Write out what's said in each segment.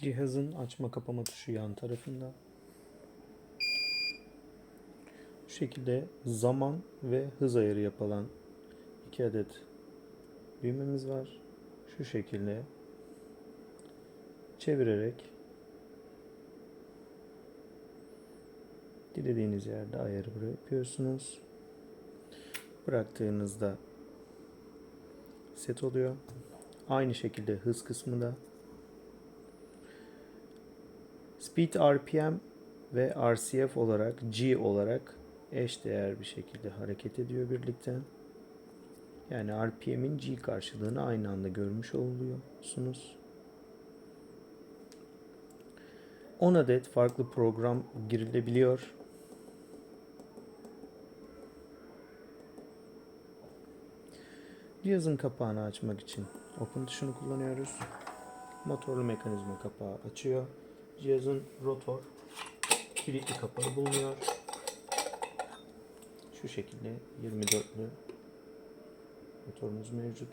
Cihazın açma kapama tuşu yan tarafında. Bu şekilde zaman ve hız ayarı yapılan iki adet düğmemiz var. Şu şekilde çevirerek dilediğiniz yerde ayarı yapıyorsunuz. Bıraktığınızda set oluyor. Aynı şekilde hız kısmı da Speed RPM ve RCF olarak G olarak eş değer bir şekilde hareket ediyor birlikte. Yani RPM'in G karşılığını aynı anda görmüş oluyorsunuz. 10 adet farklı program girilebiliyor. Cihazın kapağını açmak için Open tuşunu kullanıyoruz. Motorlu mekanizma kapağı açıyor. Cihazın rotor kilitli kapağı bulunuyor. Şu şekilde 24'lü motorumuz mevcut.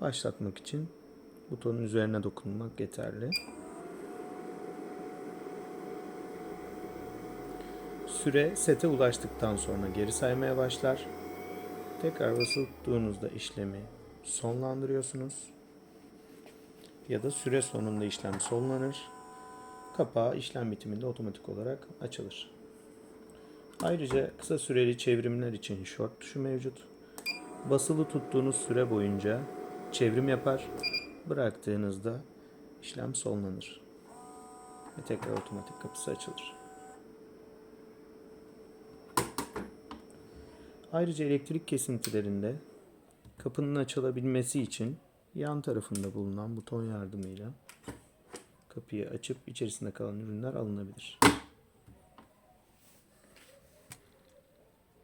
Başlatmak için butonun üzerine dokunmak yeterli. Süre sete ulaştıktan sonra geri saymaya başlar. Tekrar basılı tuttuğunuzda işlemi sonlandırıyorsunuz. Ya da süre sonunda işlem sonlanır. Kapağı işlem bitiminde otomatik olarak açılır. Ayrıca kısa süreli çevrimler için short tuşu mevcut. Basılı tuttuğunuz süre boyunca çevrim yapar. Bıraktığınızda işlem sonlanır. Ve tekrar otomatik kapısı açılır. Ayrıca elektrik kesintilerinde kapının açılabilmesi için yan tarafında bulunan buton yardımıyla kapıyı açıp içerisinde kalan ürünler alınabilir.